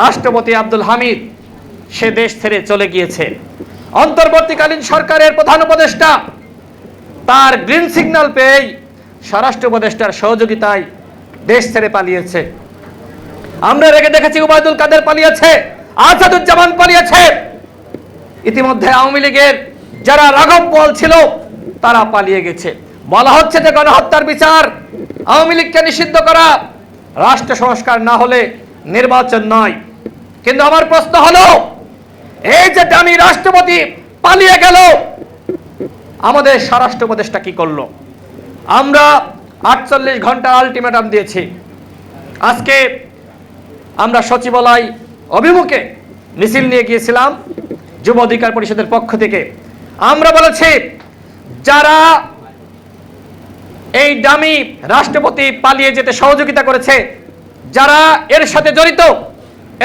রাষ্ট্রপতি আব্দুল হামিদ সে দেশ ছেড়ে চলে গিয়েছে। অন্তর্বর্তীকালীন সরকারের প্রধান উপদেষ্টা তার গ্রিন সিগন্যাল পেয়েই স্বরাষ্ট্র উপদেষ্টার সহযোগিতায় দেশ ছেড়ে পালিয়েছে। আমরা রেগে দেখেছি, উবায়দুল কাদের পালিয়েছে আসাদুজ্জামান পালিয়েছে। ইতিমধ্যে আওয়ামী লীগের যারা রাঘব বল ছিল, তারা পালিয়ে গেছে। বলা হচ্ছে যে গণহত্যার বিচার আওয়ামী লীগকে নিষিদ্ধ করা, রাষ্ট্র সংস্কার না হলে নির্বাচন নয়। কিন্তু আমার প্রশ্ন হলো, এই যে দামি রাষ্ট্রপতি পালিয়ে গেল, আমাদের স্বরাষ্ট্র উপদেষ্টা কি করল? আমরা আটচল্লিশ ঘণ্টা আলটিমেটাম দিয়েছি। আজকে আমরা সচিবালয় অভিমুখে মিছিল নিয়ে গিয়েছিলাম যুব অধিকার পরিষদের পক্ষ থেকে। আমরা বলেছি, যারা এই দামি রাষ্ট্রপতি পালিয়ে যেতে সহযোগিতা করেছে যারা এর সাথে জড়িত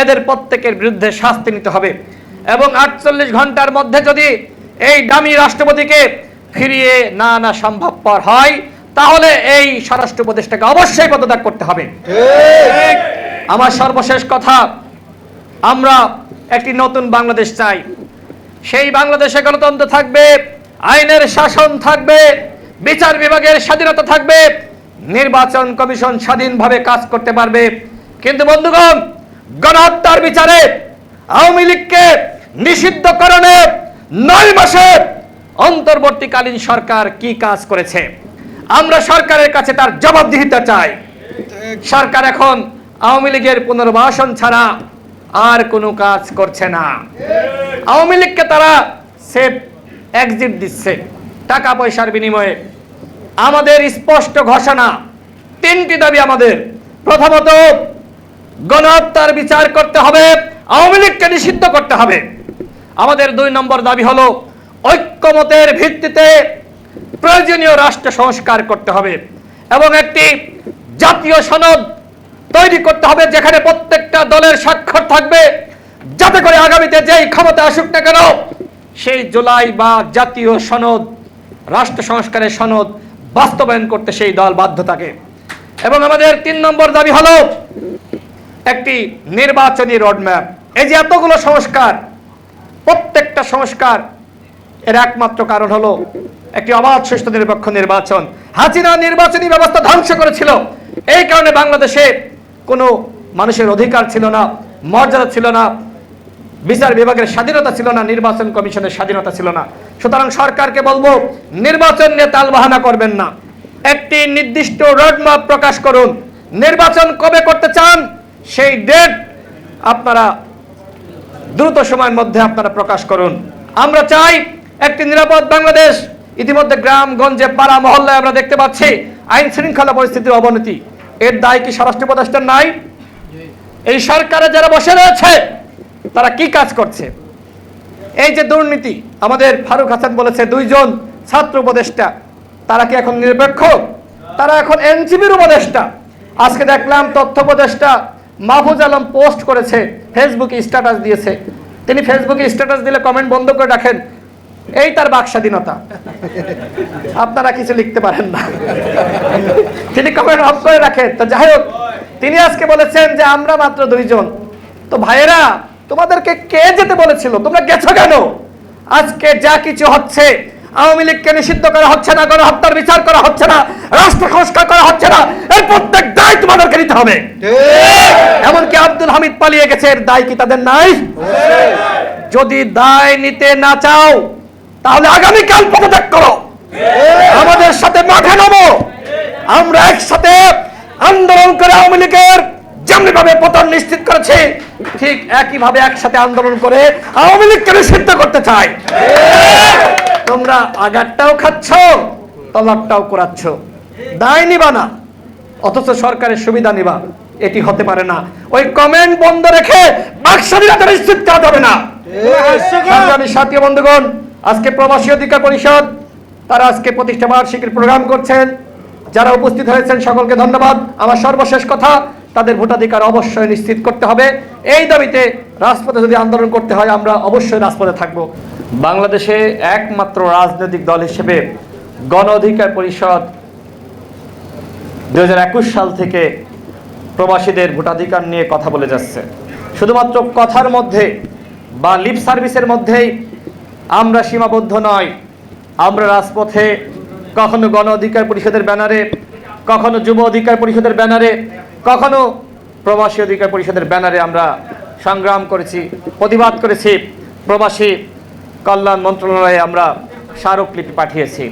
এদের প্রত্যেকের বিরুদ্ধে শাস্তি নিতে হবে। এবং আটচল্লিশ ঘণ্টার মধ্যে যদি এই দামি রাষ্ট্রপতিকে ফিরিয়ে না আনা সম্ভবপর হয় তাহলে এই স্বরাষ্ট্র উপদেষ্টাকে অবশ্যই পদত্যাগ করতে হবে। আমার সর্বশেষ কথা আমরা একটি নতুন বাংলাদেশ চাই। সেই বাংলাদেশে গণতন্ত্র থাকবে আইনের শাসন থাকবে বিচার বিভাগের স্বাধীনতা থাকবে নির্বাচন কমিশন স্বাধীনভাবে কাজ করতে পারবে। কিন্তু বন্ধুগণ, গণহত্যার বিচারে আওয়ামী লীগকে নিষিদ্ধকরণে নয় মাসে অন্তর্বর্তীকালীন সরকার কি কাজ করেছে? আমরা সরকারের কাছে তার জবাবদিহিতা চাই। সরকার এখন আওয়ামী লীগের পুনর্বাসন ছাড়া আর কোনো কাজ করছে না। আওয়ামী লীগকে তারা সেফ এক্সিট দিচ্ছে। টাকা পয়সার বিনিময়ে আমাদের স্পষ্ট ঘোষণা। তিনটি দাবি আমাদের। প্রথমত, গণহত্যার বিচার করতে হবে, আওয়ামী লীগকে নিষিদ্ধ করতে হবে। আমাদের দুই নম্বর দাবি হলো, ঐক্যমতের ভিত্তিতে প্রয়োজনীয় রাষ্ট্র সংস্কার করতে হবে এবং একটি জাতীয় সনদ তৈরি করতে হবে যেখানে প্রত্যেকটা দলের স্বাক্ষর থাকবে, যাতে করে আগামীতে যেই ক্ষমতা আসুক না কেন, সেই জুলাই বা জাতীয় সনদ, রাষ্ট্র সংস্কারের সনদ বাস্তবায়ন করতে সেই দল বাধ্য থাকে। এবং আমাদের তিন নম্বর দাবি হলো একটি নির্বাচনী রোডম্যাপ এই যে এতগুলো সংস্কার, প্রত্যেকটা সংস্কার এর একমাত্র কারণ হলো একটি অবাধ, সুষ্ঠু, নিরপেক্ষ নির্বাচন। হাসিনা নির্বাচনী ব্যবস্থা ধ্বংস করেছিল। এই কারণে বাংলাদেশে কোনো মানুষের অধিকার ছিল না, মর্যাদা ছিল না। বিচার বিভাগের স্বাধীনতা ছিল না, নির্বাচন কমিশনের স্বাধীনতা ছিল না। সুতরাং সরকারকে বলব, নির্বাচন নিয়ে তালবাহানা করবেন না। একটি নির্দিষ্ট রোডম্যাপ প্রকাশ করুন। নির্বাচন কবে করতে চান, সেই ডেট আপনারা দ্রুত সময়ের মধ্যে আপনারা প্রকাশ করুন। আমরা চাই একটি নিরাপদ বাংলাদেশ। ইতিমধ্যে গ্রাম গঞ্জে পাড়া মহল্লায় আমরা দেখতে পাচ্ছি আইন শৃঙ্খলা পরিস্থিতির অবনতি। এর দায় কি স্বরাষ্ট্র উপদেষ্টার নাই? এই সরকারে যারা বসে রয়েছে তারা কি কাজ করছে? এই যে দুর্নীতি, আমাদের ফারুক হাসান বলেছে দুইজন ছাত্র উপদেষ্টা, তারা কি এখন নিরপেক্ষ? তারা এখন এনসিবির উপদেষ্টা। আজকে দেখলাম তথ্য উপদেষ্টা মাহফুজ আলম পোস্ট করেছে, ফেসবুকে স্ট্যাটাস দিয়েছে। তিনি ফেসবুকে স্ট্যাটাস দিলে কমেন্ট বন্ধ করে রাখেন। এই তার বাক স্বাধীনতা আপনারা কিছু লিখতে পারেন না। তিনি কমেন্ট অফ করে রাখেন। তো যাই হোক, তিনি আজকে বলেছেন যে আমরা মাত্র দুইজন। তো ভাইয়েরা তোমাদেরকে কে যেতে বলেছিল? তোমরা গেছো কেন? আজকে যা কিছু হচ্ছে আওয়ামী লীগকে নিষিদ্ধ করা হচ্ছে না গণহত্যার বিচার করা হচ্ছে না রাষ্ট্র সংস্কার করা হচ্ছে না এর প্রত্যেক দায় তোমাদেরকে নিতে হবে। এমনকি আব্দুল হামিদ পালিয়ে গেছে এর দায় কি তাদের নাই? যদি দায় নিতে না চাও তাহলে আগামীকাল পদত্যাগ করো। আমাদের সাথে মাঠে নামো। আমরা একসাথে আন্দোলন করে আওয়ামী লীগের যেমনি ভাবে পতন নিশ্চিত করেছে, ঠিক একই ভাবে একসাথে আন্দোলন করে আওয়ামী লীগকে নিষিদ্ধ করতে চাই। তোমরা আগারটাও খাচ্ছ তলারটাও করাচ্ছ। দায় নিবা না, অথচ সরকারের সুবিধা নিবা, এটি হতে পারে না। ওই কমেন্ট বন্ধ রেখে বাকস্বাধীনতা নিশ্চিত করা যাবে না। সংগ্রামী সাথী বন্ধুগণ, আজকে প্রবাসী অধিকার পরিষদ, তারা আজকে প্রতিষ্ঠা বার্ষিকীর প্রোগ্রাম করছেন। যারা উপস্থিত হয়েছেন, সকলকে ধন্যবাদ। আমার সর্বশেষ কথা তাদের ভোটাধিকার অবশ্যই নিশ্চিত করতে হবে। এই দাবিতে রাজপথে যদি আন্দোলন করতে হয়, আমরা অবশ্যই রাজপথে থাকব। বাংলাদেশে একমাত্র রাজনৈতিক দল হিসেবে গণ অধিকার পরিষদ দু হাজার একুশ সাল থেকে প্রবাসীদের ভোটাধিকার নিয়ে কথা বলে যাচ্ছে। শুধুমাত্র কথার মধ্যে বা লিপ সার্ভিসের মধ্যেই আমরা সীমাবদ্ধ নয়। আমরা রাজপথে কখনো গণ অধিকার পরিষদের ব্যানারে, কখনো যুব অধিকার পরিষদের ব্যানারে কখনো প্রবাসী অধিকার পরিষদের ব্যানারে আমরা সংগ্রাম করেছি, প্রতিবাদ করেছি, প্রবাসী কল্যাণ মন্ত্রণালয়ে আমরা স্মারকলিপি পাঠিয়েছি।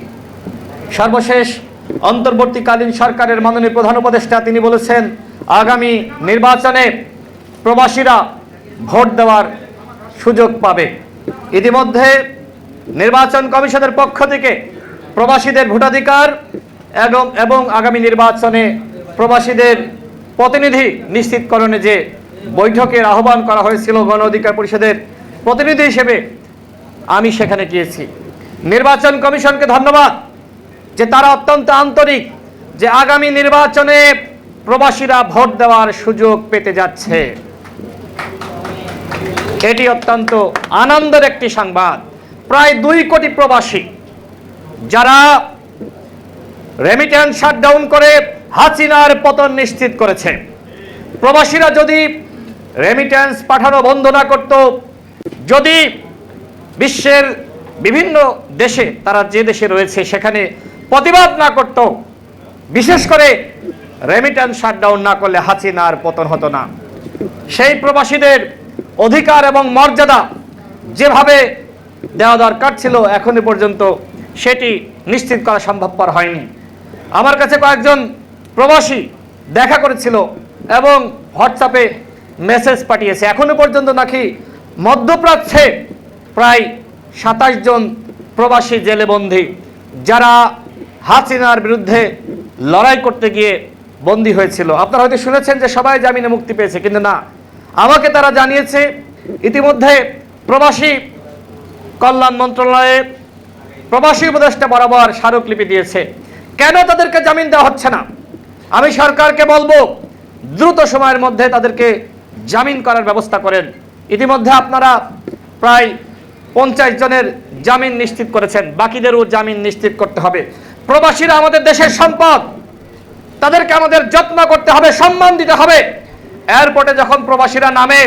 সর্বশেষ অন্তর্বর্তীকালীন সরকারের মাননীয় প্রধান উপদেষ্টা তিনি বলেছেন, আগামী নির্বাচনে প্রবাসীরা ভোট দেওয়ার সুযোগ পাবে। ইতিমধ্যে নির্বাচন কমিশনের পক্ষ থেকে প্রবাসীদের ভোটাধিকার এবং এবং আগামী নির্বাচনে প্রবাসীদের প্রতিনিধি নিশ্চিতকরণে যে বৈঠকের আহ্বান করা হয়েছিল গণ অধিকার পরিষদের প্রতিনিধি হিসেবে আমি সেখানে গিয়েছি। নির্বাচন কমিশনকে ধন্যবাদ যে তারা অত্যন্ত আন্তরিক যে আগামী নির্বাচনে প্রবাসীরা ভোট দেওয়ার সুযোগ পেতে যাচ্ছে। এটি অত্যন্ত আনন্দের একটি সংবাদ। প্রায় দুই কোটি প্রবাসী যারা রেমিটেন্স শাটডাউন করে হাসিনার পতন নিশ্চিত করেছে। প্রবাসীরা যদি রেমিটেন্স পাঠানো বন্ধ না করত, যদি বিশ্বের বিভিন্ন দেশে, তারা যে দেশে রয়েছে, সেখানে প্রতিবাদ না করত, বিশেষ করে রেমিটেন্স শাটডাউন না করলে হাসিনার পতন হতো না। সেই প্রবাসীদের অধিকার এবং মর্যাদা যেভাবে দেওয়া দরকার ছিল এখনই পর্যন্ত সেটি নিশ্চিত করা সম্ভবপর হয়নি। আমার কাছে কয়েকজন প্রবাসী দেখা করেছিল এবং হোয়াটসঅ্যাপে মেসেজ পাঠিয়েছে। এখনও পর্যন্ত নাকি মধ্যপ্রাচ্যে প্রায় সাতাশ জন প্রবাসী জেলে বন্দী যারা হাসিনার বিরুদ্ধে লড়াই করতে গিয়ে বন্দী হয়েছিল। আপনারা হয়তো শুনেছেন যে সবাই জামিনে মুক্তি পেয়েছে, কিন্তু না। আমাকে তারা জানিয়েছে, ইতিমধ্যে প্রবাসী কল্যাণ মন্ত্রণালয়ে প্রবাসী উপদেষ্টা বরাবর স্মারকলিপি দিয়েছে। কেন তাদেরকে জামিন দেওয়া হচ্ছে না? আমি সরকারকে বলব, দ্রুত সময়ের মধ্যে তাদেরকে জামিন করার ব্যবস্থা করেন। ইতিমধ্যে আপনারা প্রায় পঞ্চাশ জনের জামিন নিশ্চিত করেছেন, বাকিদেরও জামিন নিশ্চিত করতে হবে। প্রবাসীরা আমাদের দেশের সম্পদ, তাদেরকে আমাদের যত্ন করতে হবে, সম্মান দিতে হবে। এয়ারপোর্টে যখন প্রবাসীরা নামে,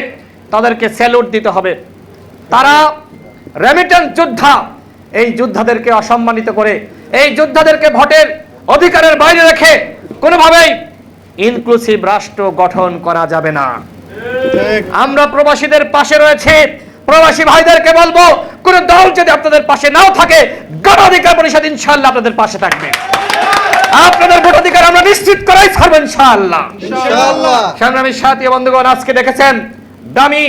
তাদেরকে স্যালুট দিতে হবে। তারা রেমিটেন্স যোদ্ধা, এই যোদ্ধাদেরকে অসম্মানিত করে, এই যোদ্ধাদেরকে ভোটের অধিকারের বাইরে রেখে কোনোভাবেই ইনক্লুসিভ রাষ্ট্র গঠন করা যাবে না। আমরা প্রবাসীদের পাশে রয়েছে। প্রবাসী ভাইদেরকে বলব কোন দল যদি আপনাদের পাশে নাও থাকে গণ অধিকার পরিষদ ইনশাল্লাহ আপনাদের পাশে থাকবে। আপনাদের ভোটাধিকার আমরা নিশ্চিত করাই ছাড়বো ইনশাআল্লাহ। ইনশাআল্লাহ। সংগ্রামী সাথী বন্ধুগণ আজকে দেখেছেন দামি